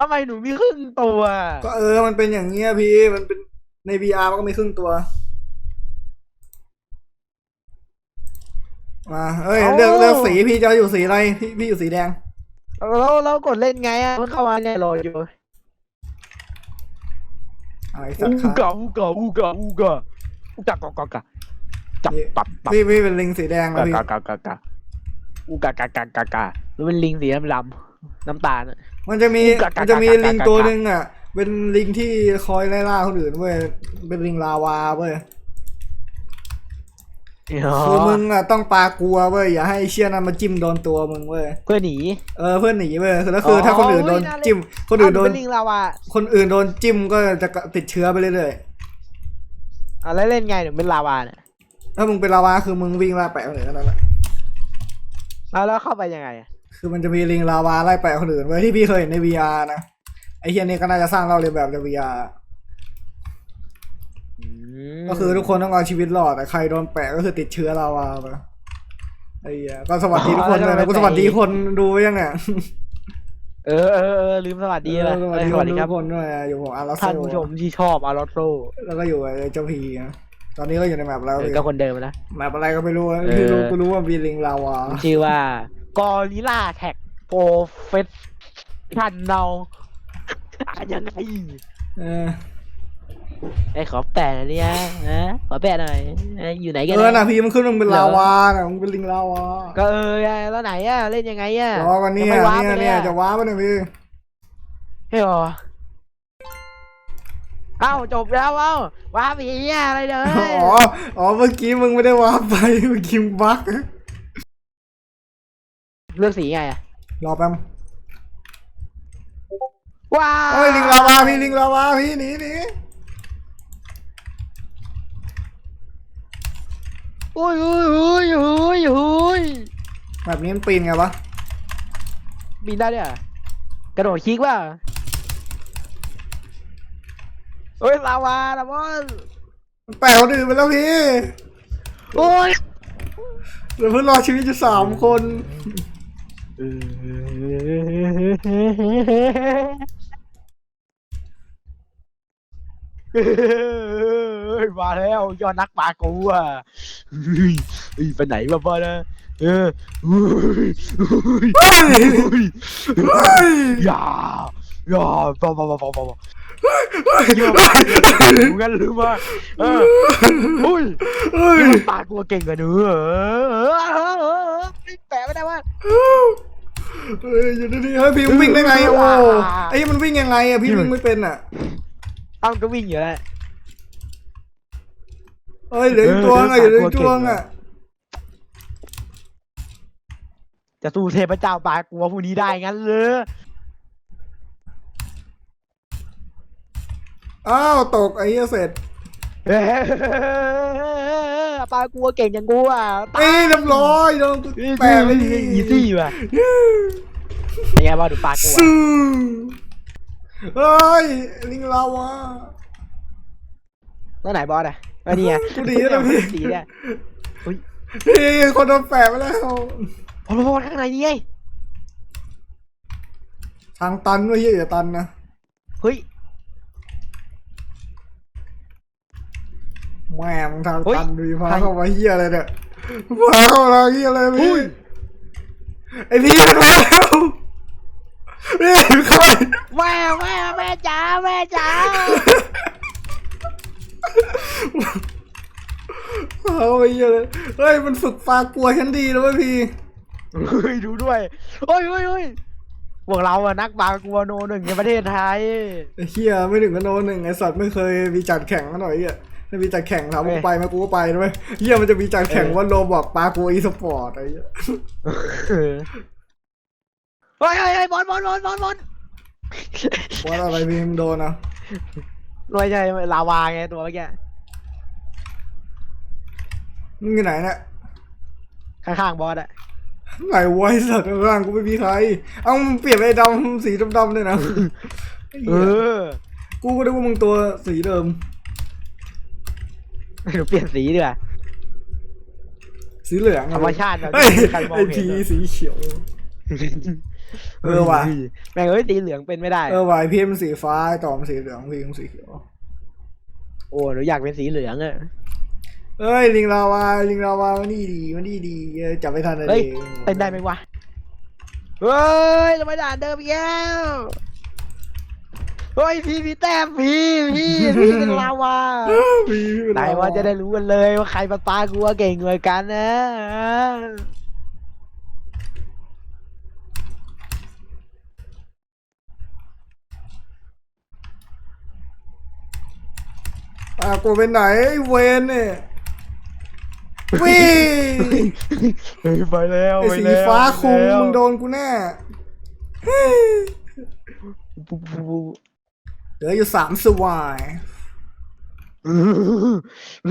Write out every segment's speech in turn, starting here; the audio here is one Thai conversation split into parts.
ทำไมหนูมีครึ่งตัวก็เออ มันเป็นอย่างเงี้ยพี่ มันเป็นใน VR มันก็มีครึ่งตัว มาเอ้ยเลือกเลือกสีพี่จะอยู่สีอะไร พี่พี่อยู่สีแดงแล้วเรากดเล่นไงอะมันเข้ามาเนี่ยรออยู่เอาไอ้สัตอูว์ขากะอูกะอูกะอูกะอูกะกะกะกะจับปับปับพี่พี่เป็นลิงสีแดงแล้วกะพี่กะกะกะกะอูกะกะกะกะกะแล้วเป็นลิงสีดำดำ น้ำตาลอะ มันจะมีกะกะมันจะมีกะกะลิงกะตัวหนึ่งอะ เป็นลิงที่คอยไล่ล่าคนอื่นเว้ยเป็นลิงลาวาเว้ยคือมึงอะต้องปลากลัวเว้ยอย่าให้เชี่ยนั้นมาจิ้มโดนตัวมึงเว้ยเพื่อหนี เออเพื่อนหนีเว้ยคือแล้วคือออ ถ้าคนอื่นโดนเฮ้ยน่าเล่นจิ้ม คนอื่นโดน เาหเป็นลิงลาวาคนอื่นโดนจิ้มก็จะติดเชื้อไปเรื่อยอะแล้วเล่นไงหนูเป็นลาวาเนี่ยๆถ้ามึงเป็นลาวาคือมึงวิ่งไล่แปะคนอื่นนั่นแหละแล้วแล้วเข้าไปยังไงอะ คือมันจะมีลิงลาวาไล่แปะคนอื่นไว้ยที่พี่เคยเห็นใน VR นะ ไอ้เฮียนี่ก็น่าจะสร้างเราเรียนแบบใน VR อืมก็คือทุกคนต้องเอาชีวิตรอดแต่ใครโดนแปะก็คือติดเชื้อลาวาไปไอ้เหี้ยก็สวัสดีทุกคนเลยนะกูสวัสดีคนดูยังไงเออเออเออลืมสวัสดีเลยสวัสเออดีสควันสดีทุครับกคนด้วยอยู่ผมอาร์ลท่านผู้ชมที่ชอบอารอโซแล้วก็อยู่ไอ้เจ้าพีนะตอนนี้ก็อยู่ในแมปแล้วเออพี่ก็คนเดิมนะแมปอะไรก็ไม่รู้อะเออที่รู้กูรู้ว่ามีลิงลาวาชื่อว่า กอริล่าแท็กโปรเฟสชันเนาอ่านยังไงเออไอ้ขอแปะหน่อยเนี่ยนะขอแปะหน่อยเอ้ยอยู่ไหนกันเออนะนะพี่มันขึ้นมึงเป็นลาวาน่ะมึงเป็นลิงลาวาก็เออแล้วไหนอะเล่นยังไงอะรอกันเนี่ยยังไม่ว้าร์ปเนี่ยไปเนี่ยอะ จะว้าปะเนี่ยพี่ไม่หรอเอ้าจบแล้วเอ้าว้าไปเหี้ยอะไรเลยอ๋ออ๋อเมื่อกี้มึงไม่ได้ว้าไปเมื่อกี้มึงบั๊ก เลือกสีไงอะรอแป๊บว้าวโอ้ยลิงลาวาพี่ลิงลาวาพี่หนีหนีโอ้ยโอ้ยโอ้ยโอ้ยโอ้ยแบบนี้มันปีนไงวะบินได้ด้วยเหรอกระโดดคลิกว่าเฮ้ยลาวาละมอนมันแปลคนอื่นไปแล้วพี่โอ้ยเหลือเพื่อนรอดชีวิตอยู่สามคนเฮ้ย มาแล้วยอดนักปลากูอะเฮ้ยเฮ้ยไปไหนมาบ้านะเออเฮ้ยเฮ้ยเฮ้ยเฮ้ยเฮ้ยอย่าอย่าบ้าบ้าบ้าบ้าบ้าบ้าเยอะมากงั้นหรือว่าเอออุ้ยเฮ้ยนี่มันปลากลัวเก่งกว่าหนูเหรอแปะไม่ได้ว่า เฮ้ยอยู่ดีๆเฮ้ยพี่มันวิ่งได้ไงโอ้ไอ้ยมันวิ่งยังไงอะพี่วิ่งไม่เป็นอะเอ้าก็วิ่งอยู่แล้วเฮ้ยเหลืออีกตัวอะเหลืออีกตัวอะจะสู้เทพเจ้าปลากลัวพวกนี้ได้งั้นเลยอ้าวตกไอ้เหี้ยเสร็จ ปลากลัวเก่งอย่างกูอะเอ้ยเรียบร้อยโดนกูแปะไปดิอีซี่ว่ะเป็นไงบ้างดูปลากลัวสู้เฮ้ยลิงลาวาแล้วไหนบอสอะอันนี้ไงกูดีแล้วพี่สีเนี่ยพี่คนโดนแปะไปแล้วพอพอข้างในนี่ไงทางตันด้วยเหี้ยอย่าตันนะเฮ้ย แม่งทางเฮ้ยตันดีพาใคร เข้ามาเหี้ยอะไรเนี่ยพาเข้ามาเหี้ยอะไรเฮ้พี่ยไอ้พี่มาแล้วพี่ใครแม่แม่แม่จ๋าแม่จ๋าเอาไปเหี้ยเลยเฮ้ยมันฝึกปลากลัวฉันดีแล้วเว้ยพี่เฮ้ยดูด้วยเฮ้ยเฮ้ยเฮ้ยพวกเราอะนักปลากลัวโนหนึ่งในประเทศไทย ไอ้เฮียไม่ถึงกับโนหนึ่งไอ้สัตว์ไม่เคยมีจัดแข่งกันหน่อยเฮีย ถ้ามีจัดแข่งถามกูเอ้ยไปไหมกูก็ไปด้วยเฮียมันจะมีจัดแข่งเออว่าโลบอกปลากูอีสปอร์ตไอ้เหี้ยเฮ้ยเฮ้ยเฮ้ยบอลบอลบอลบอลบอลว่าอะไรพี่มึงโดนนะไม่ใช่ลาวาไงตัวเมื่อกี้มึงอยู่ไหนเนี่ยข้างๆบอสอะไหนวะไอ้สัตว์ข้างล่างกูไม่มีใคร เอ้ามึงเปลี่ยนไปดำสีดำๆเลยนะไอ้เอเหี้ยอกูก็นึกว่ามึงตัวสีเดิม หนูเปลี่ยนสีดีกว่า สีเหลืองอะธรรมชาติแบบเฮ้ยไม่มีใครมองไอเห็พีนอะสีเขียว เออว่ะ แม่งเอ้ยสีเหลืองเป็นไม่ได้ เออวายพี่มันสีฟ้าไอ้ต่อมันสีเหลืองพี่มันสีเขียว โอ้หนูอยากเป็นสีเหลืองอะ เอ้ยลิงลาวาลิงลาวามันนี่ดีมันนี่ดีเออจับไม่ทันเลยเฮ้ย เป็นได้ไหมวะ เฮ้ยเราไม่ด่านเดิมอีกแล้ว เฮ้ยพี่พี่แต้มพี่พี่พี่เป็นลาวาพี่เป็นไหนลว่าจะได้รู้กันเลยว่าใครปาปากูว่าเก่งกว่ากันนะอะกูเป็นไหนไอ้เวนเนี่ยวิ่ง เฮ้ยไปแล้วไอ้ไปสีแล้วฟ้าคุมไปแล้วมึงโดนกูแน่ ปุ๊บปุ๊บปุ๊บ เหลืออยู่สามสวาย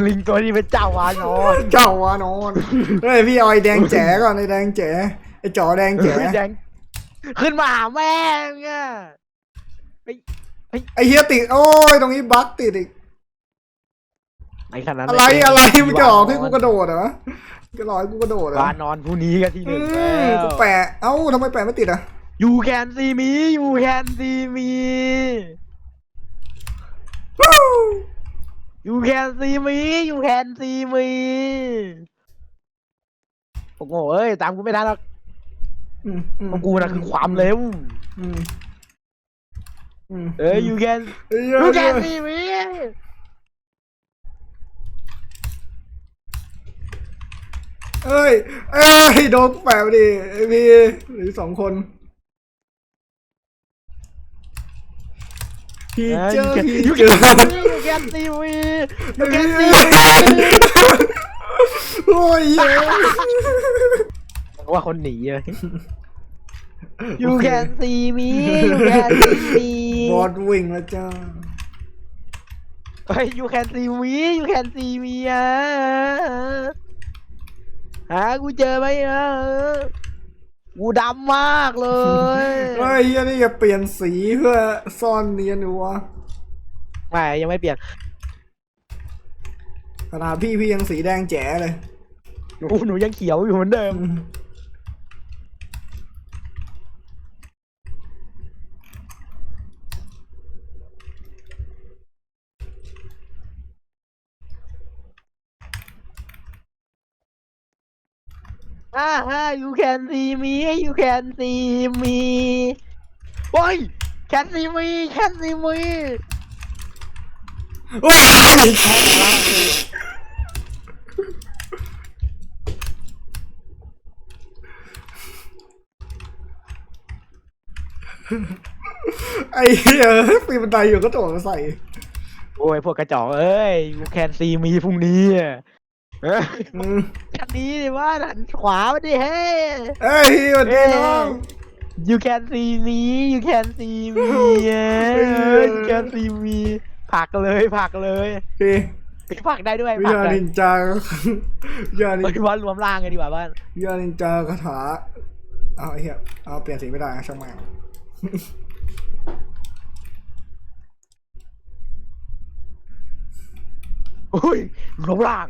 ลิงตัวนี้เป็นเจ้าวานอน เจ้าวานอนเฮ้ยพี่เอาไอ้แดงแจ๋ก่อนไอ้แดงแจ๋ไอ้จอแดงแจ๋เฮ้ยแดงขึ้นมาหาแม่งอะไอ้เฮียติดโอ้ยตรงนี้บั๊กติดอีกไอ้ขนาดนั้นอะไรเลยอะไรมึงจะออกให้กูกระโดดเหรอก็รอให้กูกระโดดเหรอวานอนผู้นี้ก็ที่หอืนึ่งมแล้วกูแปะเอ้าทำไมแปะไม่ติดอะ You can see me You can see me You can see me You can see me โอ้โหเอ้ยตามกูไม่ทันหรอกอืมอืมของกูนะคือความเร็ว อืมอืมเอ้ย You can เอ้ย You can see me เอ้ยเอ้ยโดนแปะไปดิไอ้พี่หรือสองคน พี่เจอ You พี่ can- You เจอ can see me You can see me You can see me โอ้ยเย้ว่าคนหนีเลย You can see me You can see me บอดวิ่งแล้วจ้าเฮ้ย you can see me you can see me อะหากูเจอไหมอะ กูดำมากเลยเฮ้ยเฮียนี่อย่าเปลี่ยนสีเพื่อซ่อนเนียนอยู่วะไม่ยังไม่เปลี่ยนขนาดพี่พี่ยังสีแดงแจ๋เลยหนูหนูยังเขียวอยู่เหมือนเดิม อ่าฮะ you can see me you can see me โอ้ย can see me can see me โอ้ยไอ้เหี้ยปีนบันไดอยู่ก็โดดมาใส่ โอ้ย พวกกระจอกเอ้ย you can see me พรุ่งนี้อะเอ้ย อืมคั นนี้ดิว่าหันขวามาดิเฮ้ย เอ้ยสวัสดีน้อง you can see me you can see me เอ้ย you can see me ผลักเลยผลักเลยพี่ผลักได้ด้วยวิผลักชาเลยนินจาวิชานิเอ้นยว่ารวมร่างกันดีกว่าบ้านวิชานินจาคาถาเอาไอ้เหี้ยเอาเปลี่ยนสีไม่ได้นะช่างแม่งโอ้ยรวมร่าง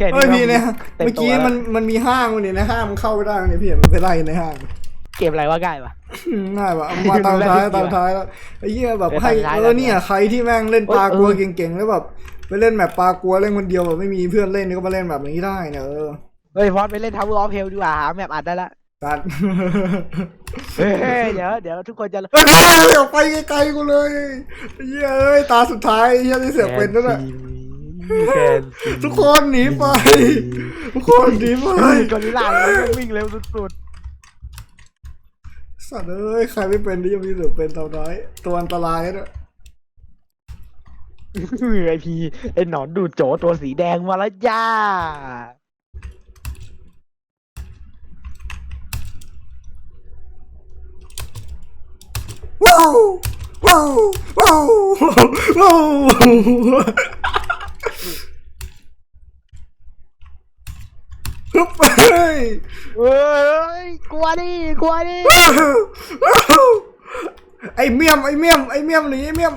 แค่เฮ้ยพี่ก็เนี่ยต็เมื่อกี้ตัวแล้วมันมันมีห้างมันเนี่ยในห้างมันเข้าไม่ได้เนี่ยพี่มันไปไล่ในห้างเกมอะไรว่าง่ายปะอืมง่ายว่ะเอามาตามท้ายตามท้ายแล้วไอ้เหี้ยแบบเออให้ตามท้ายเอแล้อวเนี่ยใครที่แม่งเล่นเอ้ยปลากลัวเออเก่งๆแล้วแบบไปเล่นแบบปลากลัวเล่นคนเดียวแบบไม่มีเพื่อนเล่นนี่ก็มาเล่นแบบนี้ได้เนอะเออเฮ้ยฟอสไปเล่นทาวเวอร์ออฟเฮลดีกว่าหาแมปอัดได้ละ ตัด เฮ้ยเดี๋ยวเดี๋ยวทุกคนจะเฮ้ยออกไปไกลๆกูเลยไอ้เหี้ยเอ้ยตาสุดท้ายไอ้เหี้ยที่เสือกเป็นนั่นแหละ แคนทุกคนหนีไป ทุกคนหนีไปเฮ้ยกอริลลาเลยวิ่งเร็วสุดสัตว์เอ้ยใครไม่เป็นนี่ยังมีเสือกเป็นเท่าน้อย ตัวอันตรายนะๆไอพีไอหนอนดูดโจตัวสีแดงมาแล้วจ้า ว้าวว้าวว้าวว้าว ฮึบเฮ้ยเฮ้ยกลัวดิกลัวดิไอ้เมี่ยมไอ้เมี่ยมไอ้เมี่ยมหนีไอ้เมี่ยม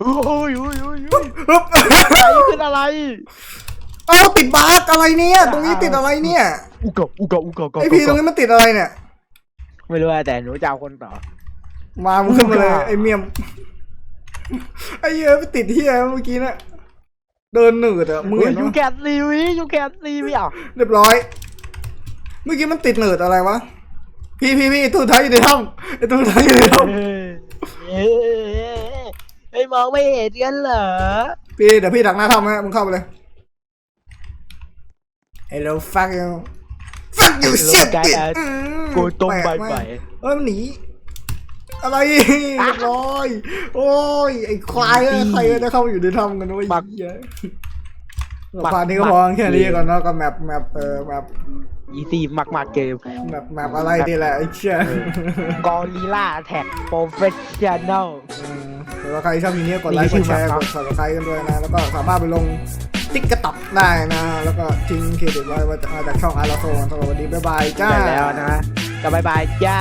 โอ้ยโอ้ยโอ้ยโอ้ยฮึบอะไรขึ้นอะไรเอาติดบาร์กอะไรเนี่ยตรงนี้ติดอะไรเนี่ยอุกกอุกกอุกกอุกกไอพี่ตรงนี้มันติดอะไรเนี่ยไม่รู้อะแต่หนูจะเอาคนต่อ มามึงขึ้นมาเลยอ่าไอเมียมไอเหี้ยไปติดเหี้ยเมื่อกี้นะ เดินหนืดอะมึงเฮ้ยเห็นยูปะแกนซีวียูแกนซีวีอะเรียบร้อย เมื่อกี้มันติดหนืดอะไรวะ พี่พี่พี่ตู้ท้ายอยู่ในถ้ำไอตู้ท้ายอยู่ในถ้เฮ้ยเฮ้ยมองไม่เห็นกันเหรอำพี่เดี๋ยวพี่ดักหน้าถ้ำฮะมึงเข้าไปเลย Hello fuck you fuck you shit อืมกูต้มใบแปลกใบมากเอ้ยมันหนี อะไรเรียบร้อย โอ้ย ไอ้ควายเอ้ยใครจะเข้ามาอยู่ในถ้ำกันวะไอ้เหี้ยพาร์ทนี้ก็พอแค่นี้ก่อนเนาะก็แมปแมปเออแมปอีซี่มากๆเกมแมปแมปอะไรนี่แหละไอ้เชี่ยกอริล่าแท็กโปรเฟชชั่นแนลเออเดี๋ยวใครชอบทีนี้กดไลค์กนี่ดแชร์คือแมปกด subscribe กันด้วยนะ แล้วก็สามารถไปลงติ๊กกระตับได้นะ แล้วก็ทิ้งเครดิตไว้ว่าจะมาจากช่องอาร์โซนสำหรับวันนี้บ๊ายบายจ้าได้แล้วนะก็บายบายจ้า